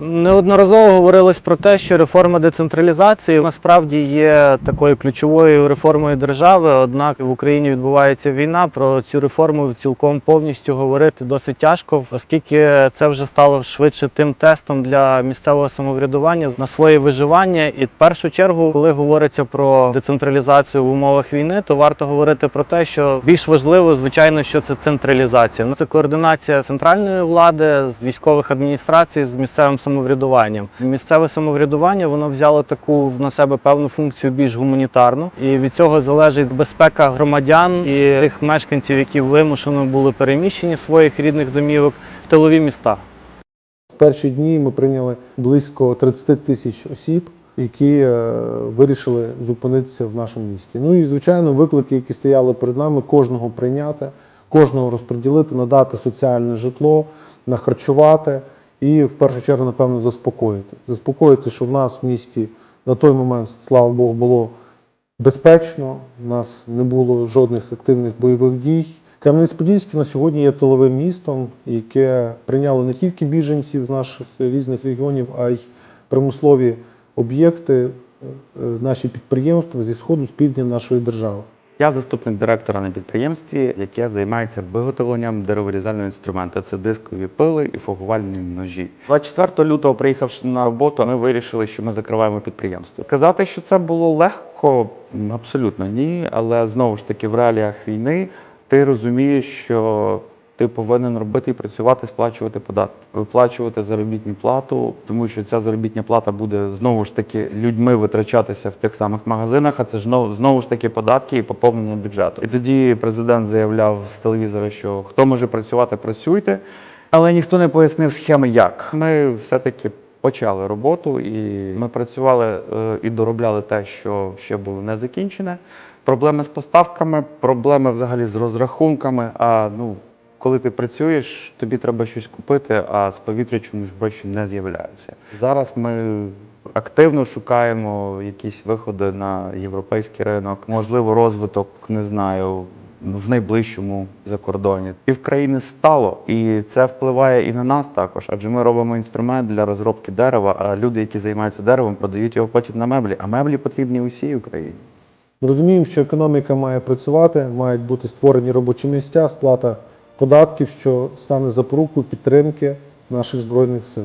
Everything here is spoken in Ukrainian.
Неодноразово говорилось про те, що реформа децентралізації насправді є такою ключовою реформою держави. Однак в Україні відбувається війна. Про цю реформу цілком повністю говорити досить тяжко, оскільки це вже стало швидше тим тестом для місцевого самоврядування на своє виживання. І в першу чергу, коли говориться про децентралізацію в умовах війни, то варто говорити про те, що більш важливо, звичайно, що це централізація. Це координація центральної влади з військових адміністрацій з місцевим самоврядуванням. Місцеве самоврядування воно взяло таку на себе певну функцію більш гуманітарну, і від цього залежить безпека громадян і тих мешканців, які вимушено були переміщені своїх рідних домівок в тилові міста. В перші дні ми прийняли близько 30 тисяч осіб, які е, вирішили зупинитися в нашому місті. Ну і звичайно, виклики, які стояли перед нами, кожного прийняти, кожного розподілити, надати соціальне житло, нахарчувати і в першу чергу, напевно, заспокоїти. Заспокоїти, що в нас в місті на той момент, слава Богу, було безпечно, у нас не було жодних активних бойових дій. Кам'янець-Подільський на сьогодні є тиловим містом, яке прийняло не тільки біженців з наших різних регіонів, а й примусові об'єкти, е, е, наші підприємства зі сходу з півдня нашої держави. Я заступник директора на підприємстві, яке займається виготовленням дереворізального інструменту. Це дискові пили і фогувальні ножі. 24 лютого, приїхавши на роботу, ми вирішили, що ми закриваємо підприємство. Казати, що це було легко, абсолютно ні. Але знову ж таки, в реаліях війни ти розумієш, що ти повинен робити і працювати, сплачувати податки, виплачувати заробітну плату, тому що ця заробітна плата буде знову ж таки людьми витрачатися в тих самих магазинах, а це ж знову, знову ж таки податки і поповнення бюджету. І тоді президент заявляв з телевізора, що хто може працювати, працюйте, але ніхто не пояснив схеми, як. Ми все-таки почали роботу, і ми працювали е, і доробляли те, що ще було не закінчене. Проблеми з поставками, проблеми взагалі з розрахунками. А ну, коли ти працюєш, тобі треба щось купити, а з повітря чомусь гроші не з'являються. Зараз ми активно шукаємо якісь виходи на європейський ринок, можливо, розвиток, не знаю. В найближчому закордоні пів країни стало, і це впливає і на нас також. Адже ми робимо інструмент для розробки дерева. А люди, які займаються деревом, продають його потім на меблі. А меблі потрібні усій Україні. Розуміємо, що економіка має працювати, мають бути створені робочі місця, сплата податків, що стане запорукою підтримки наших збройних сил.